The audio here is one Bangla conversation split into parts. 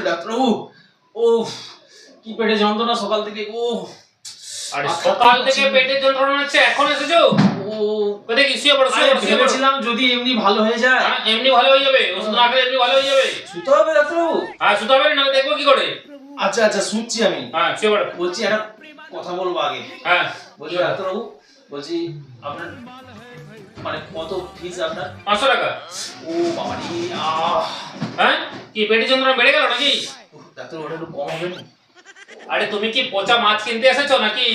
ডাক্তারবাবু ও কি পেটে যন্ত্রণা সকাল থেকে ও আরে আচ্ছা, সকাল থেকে আছে। যন্ত্রণা হচ্ছে এখন এসেছ? ও কোথায় কি শুয়ে পড়ো শুয়ে আরে পড়ো শুয়ে পড়ো। ভেবেছিলাম যদি এমনি ভালো হয়ে যায়। হ্যাঁ, এমনি ভালো হয়ে যাবে ওষুধ না খেলে এমনি ভালো হয়ে যাবে। শুতে হবে ডাক্তারবাবু। আর শুতে হবে না দেখব কি করে। আচ্ছা আচ্ছা শুনছি আমি। হ্যাঁ শুয়ে পড়ো। বলছি একটা কথা বলব আগে। হ্যাঁ। বলছি ডাক্তারবাবু বলছি আপনার মানে কত ফিস আপনার? পাঁচশো টাকা। ও বাবা আহ। কি পেটের যন্ত্রণা বেড়ে গেল নাকি? উফ, ওটা একটু কম হবে না আরে তুমি কি পচা মাছ কিনতে এসেছ নাকি?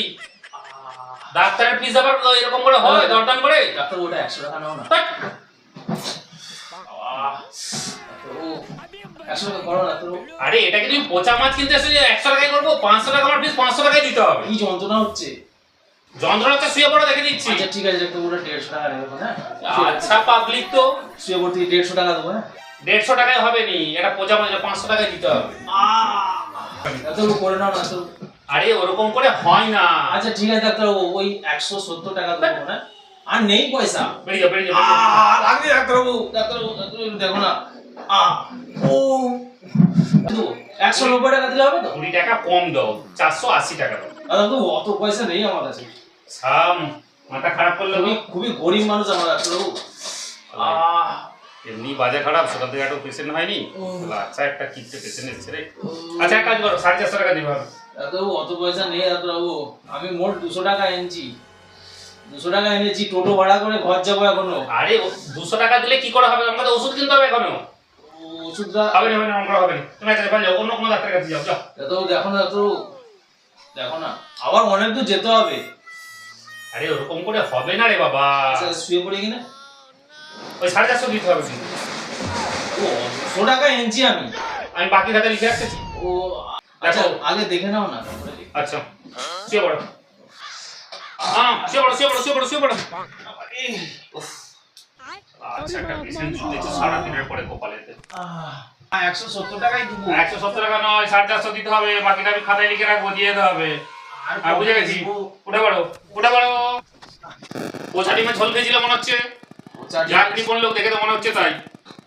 ডাক্তারের ফিস আবার এরকম করে হয় দরদাম করে? ডাক্তার ওটা একশো টাকা নাও না। আরে এটা কি তুমি পচা মাছ কিনতে এসেছ একশো টাকায় করব? পাঁচশো টাকা আমার ফিস পাঁচশো টাকায় দিতে হবে। কি যন্ত্রণা হচ্ছে। যন্ত্রণা হচ্ছে শুয়ে পড়ো দেখে দিচ্ছি। আচ্ছা ঠিক আছে ডাক্তারবাবু ওটা দেড়শো টাকা নেব হ্যাঁ? আচ্ছা পাবলিক তো। শুয়ে পড়তে দেড়শো টাকা দেবো হ্যাঁ? দেড়শো টাকায় হবে নি এটা পচা মাছ পাঁচশো টাকায় দিতে হবে। করে নাও না ডাক্তারবাবু আরে ওরকম করে হয় না। আচ্ছা ঠিক আছে ডাক্তারবাবু ওই একশো সত্তর টাকা দেবো না। আর নেই পয়সা। বেরিয়ে যাও বেরিয়ে যাও, লাগবে ডাক্তারবাবু ডাক্তারবাবু দেখো না। ও একশো নব্বই টাকা দিলে হবে তো? কুড়ি টাকা কম দাও চারশো আশি টাকা দাও। দাদা তো অত পয়সা নেই আমার কাছে। সাম মাথা খারাপ করলে খুবই খুবই গরিব মানুষ আমার ডাক্তারবাবু। আহ এমনি বাজার খারাপ সকাল থেকে একটা পেশেন্ট হয়নি। আচ্ছা একটা কিনতে পেশেন্ট এসছে রে। আচ্ছা কাজ করো সাড়ে চারশো টাকা দিবে। ডাক্তারবাবু অত পয়সা নেই ডাক্তারবাবু আমি মোট দুশো টাকা এনেছি। দুশো টাকা এনেছি টোটো ভাড়া করে ঘর যাব এখনও। আরে দুশো টাকা দিলে কি করে হবে? আমাকে ওষুধ কিনতে হবে এখনও। ওষুধটা হবে না হবে না আমরা হবে না। তুমি একটা ব্যাপার অন্য কোনো ডাক্তারের কাছে যাও যাও। ডাক্তারবাবু দেখো না ডাক্তারবাবু দেখো না আবার অনেক দূর যেতে হবে। আরে ওরকম করে হবে না রে বাবা। আচ্ছা শুয়ে পড়ে কিনা? ওই সাড়ে চারশো দিতে হবে কিন্তু। ও টাকা এনেছি আমি। আমি বাকি খাতা লিখে রাখতেছি ও আচ্ছা আগে দেখে নাও না আচ্ছা। শুয়ে পড়ো। হ্যাঁ শুয়ে পড়ো শুয়ে পড়ো শুয়ে পড়ো শুয়ে পড়ো। আচ্ছা একটা পেশেন্ট দেখছি সারাদিনের পরে কপালেতে আহ, একশো সত্তর টাকাই দেবো। একশো সত্তর টাকা নয় সাড়ে চারশো দিতে হবে। বাকিটা আমি খাতায় লিখে রাখব দিয়ে দিতে হবে। আর হ্যাঁ বুঝে গেছি। উঠে পড়ো উঠে পড়ো। পোছাটি মাছ ঝোল খেয়েছিল মনে হচ্ছে। যাত্রী কোন লোক দেখে তো মনে হচ্ছে তাই।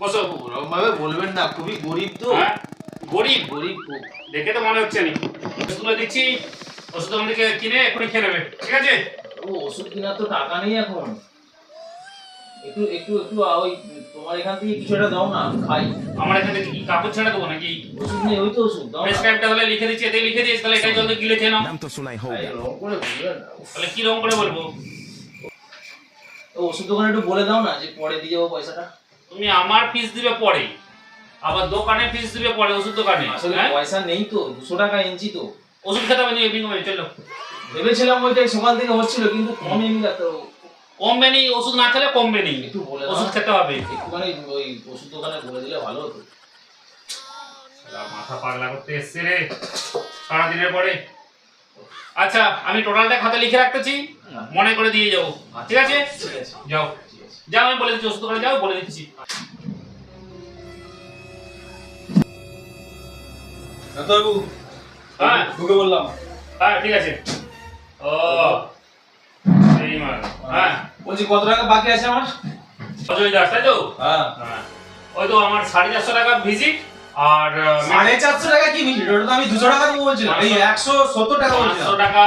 বসো। ওরকম ভাবে বলবেন না খুবই গরিব তো। হ্যাঁ গরিব। গরিব দেখে তো মনে হচ্ছে নি। ওষুধগুলো দিচ্ছি ওষুধ আমাদেরকে কিনে এখনই খেয়ে নেবে। ঠিক আছে? ও ওষুধ কেনার তো টাকা নেই এখন। একটু একটু একটু ওই তোমার এখান থেকে কিছু একটা দাও না খাই। আমার এখান থেকে কি কাপড় ছেড়ে দেবো নাকি? ওষুধ নেই ওই তো ওষুধ দাও প্রেসক্রাইবটা তাহলে লিখে দিচ্ছি এতে লিখে দিয়েছি তাহলে এটাই জলদি গিলে খেয়ে নাও। নাম তো শোনাই হোক। তাহলে কি রকম করে বলব? তো ওষুধ দোকানে একটু বলে দাও না যে পরে দিয়ে যাব পয়সাটা। তুমি আমার ফিস দিবে পরে। আবার দোকানে ফিস দিবে পরে ওষুধ দোকানে। আসলে হ্যাঁ? পয়সা নেই তো দুশো টাকা ইঞ্চি তো। ওষুধ খেতে হবে এমনি কমে চলো। ভেবেছিলাম ওইটাই সকাল থেকে হচ্ছিল কিন্তু কম এমনি ডাক্তারবাবু কমবে নি ওষুধ না খেলে কমবে নি একটু বলে ওষুধ খেতে হবে। একটুখানি ওই ওষুধ দোকানে বলে দিলে ভালো হতো। মাথা পাগলা করতে এসছে রে। সারাদিনের পরে। আচ্ছা আমি টোটালটা খাতা লিখে রাখতেছি মনে করে দিয়ে যাব। ঠিক আছে? যাও। যাও আমি বলে দিচ্ছি ওষুধ যাও বলে দিচ্ছি। ডাক্তারবাবু হ্যাঁ। ঢুকে বললাম হ্যাঁ ঠিক আছে। ও সেই মাল হ্যাঁ। বলছি কত টাকা বাকি আছে আমার? অজয় দাস তাই তো? হ্যাঁ। হ্যাঁ। ওই তো আমার সাড়ে চারশো টাকা ভিজিট আর সাড়ে চারশো টাকা কি ভিজিট ওটা তো আমি দুশো টাকা দেবো বলছিলাম। এই একশো সত্তর টাকা বলছিলাম। টাকা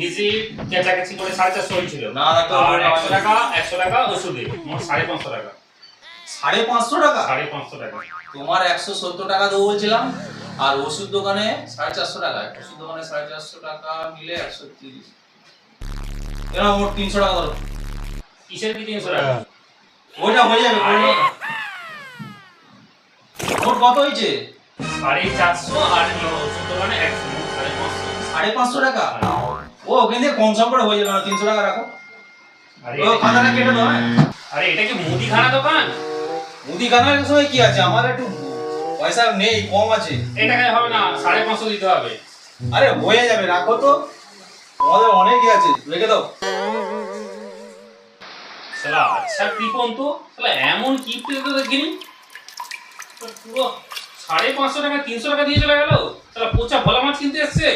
ভিজিট চেঁচাকেচি করে সাড়ে চারশো হয়েছিল। না, আর একশো টাকা একশো টাকা ওষুধে। মোট সাড়ে পাঁচশো টাকা। সাড়ে পাঁচশো টাকা? সাড়ে পাঁচশো টাকা। তোমার একশো সত্তর টাকা দেবো বলছিলাম। আর ওষুধ দোকানে সাড়ে চারশো টাকা। ওষুধ দোকানে সাড়ে চারশো টাকা মিলে একশো তিরিশ। এরকম মোট তিনশো টাকা ধরো। কিসের কি তিনশো টাকা? ওইটা হয়ে যাবে। মোট কত হয়েছে? সাড়ে চারশো আর একশো সাড়ে পাঁচশো। সাড়ে পাঁচশো টাকা? ও ওখান থেকে কম সম করে হয়ে যাবে না তিনশো টাকা রাখো। আরে ও খাতাটা কেটে দাও হ্যাঁ। আরে এটা কি মুদিখানা দোকান? মুদিখানার সময় কি আছে? আমার একটু পয়সা নেই কম আছে। এই হবে না সাড়ে পাঁচশো দিতে হবে। আরে হয়ে যাবে রাখো তো। তোমাদের অনেকই আছে রেখে দাও। শালা আচ্ছা কৃপন তো শালা এমন কিপ্টে তো দেখিনি। সাড়ে পাঁচশো টাকা তিনশো টাকা দিয়ে চলে গেল? তাহলে পচা ভোলা মাছ কিনতে এসছে?